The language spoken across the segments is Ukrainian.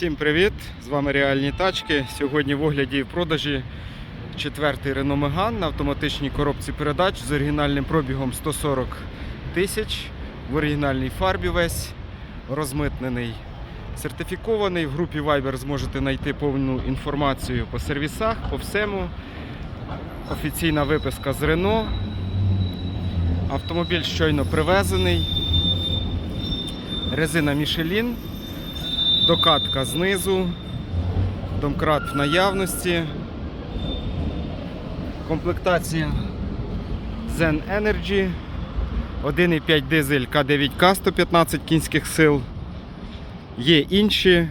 Всім привіт! З вами Реальні тачки. Сьогодні в огляді і в продажі четвертий Renault Megane на автоматичній коробці передач з оригінальним пробігом 140 тисяч, в оригінальній фарбі весь розмитнений. Сертифікований. В групі Viber зможете знайти повну інформацію по сервісах, по всему. Офіційна виписка з Renault. Автомобіль щойно привезений. Резина Michelin. Докатка знизу, домкрат в наявності, комплектація Zen Energy, 1,5 дизель К9К 115 кінських сил. Є інші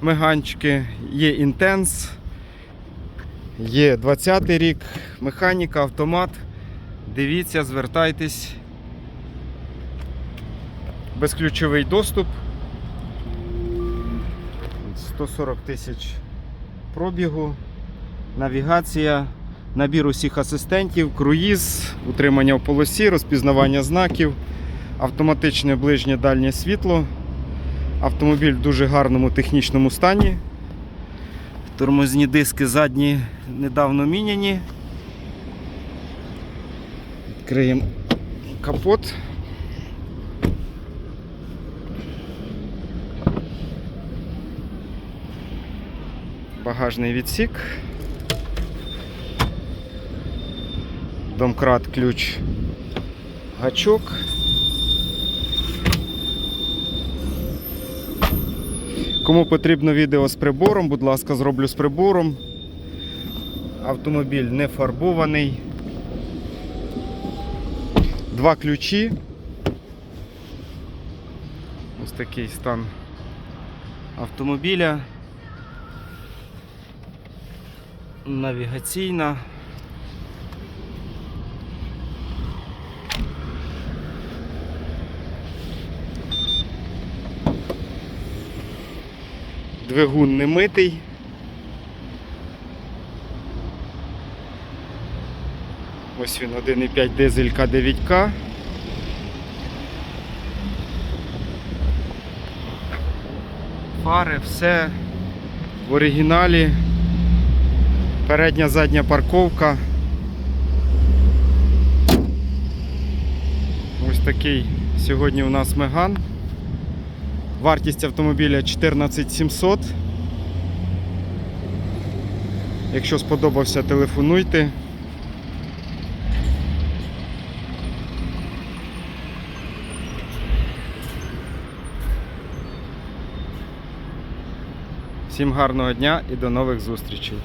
меганчики, є Intense, є 20-й рік, механіка, автомат. Дивіться, звертайтесь. Безключовий доступ. 140 тисяч пробігу, навігація, набір усіх асистентів, круїз, утримання в полосі, розпізнавання знаків, автоматичне ближнє дальнє світло. Автомобіль в дуже гарному технічному стані. Тормозні диски задні недавно міняні. Відкриємо капот. Багажний відсік. Домкрат, ключ, гачок. Кому потрібно відео з прибором, будь ласка, зроблю з прибором. Автомобіль не фарбований. Два ключі. Ось такий стан автомобіля. Навігаційна. Двигун не митий. Ось він 1,5 дизель К9К. Фари, все в оригіналі. Передня задня парковка. Ось такий сьогодні у нас меган. Вартість автомобіля 14700. Якщо сподобався, телефонуйте. Всім гарного дня і до нових зустрічей.